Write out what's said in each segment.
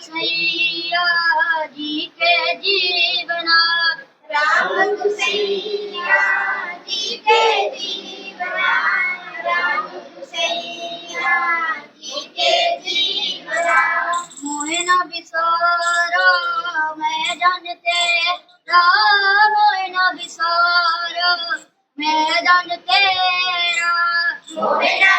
राम गोसैया जी के जीवना राम गोसैया जी के जीवना राम गोसैया जी के जीवना मोहे न बिसारा मैं जानते राम मोहे न बिसारा मैं जानते मोहे न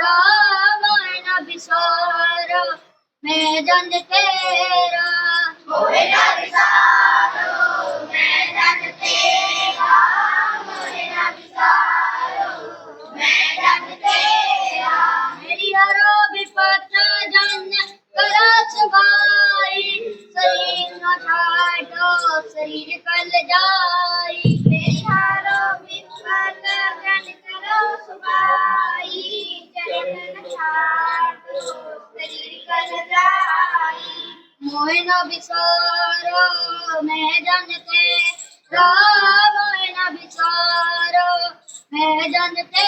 ਰਾਵਣ ਬਿਸੋਰਾ ਮੈਂ ਜੰਦ ਤੇਰਾ। ਹੋਏ ਨਾ ਵਿਸਾਰੋ ਮੈਂ ਜੰਦ ਤੇਰਾ। ਹੋਏ ਨਾ ਵਿਸਾਰੋ ਮੈਂ ਜੰਦ ਤੇਰਾ। ਮੇਰੀ ਹਰੋ ਵਿਪਤ ਜਨ ਕਰਾ ਸਵਾਈ ਸਰੀਰ ਨਾ ਛਾੜੋ ਸਰੀਰ ਕਲ ਜਾਈ। मोहे न बिसारो मैं जानते राम मोहे न बिसारो मैं जानते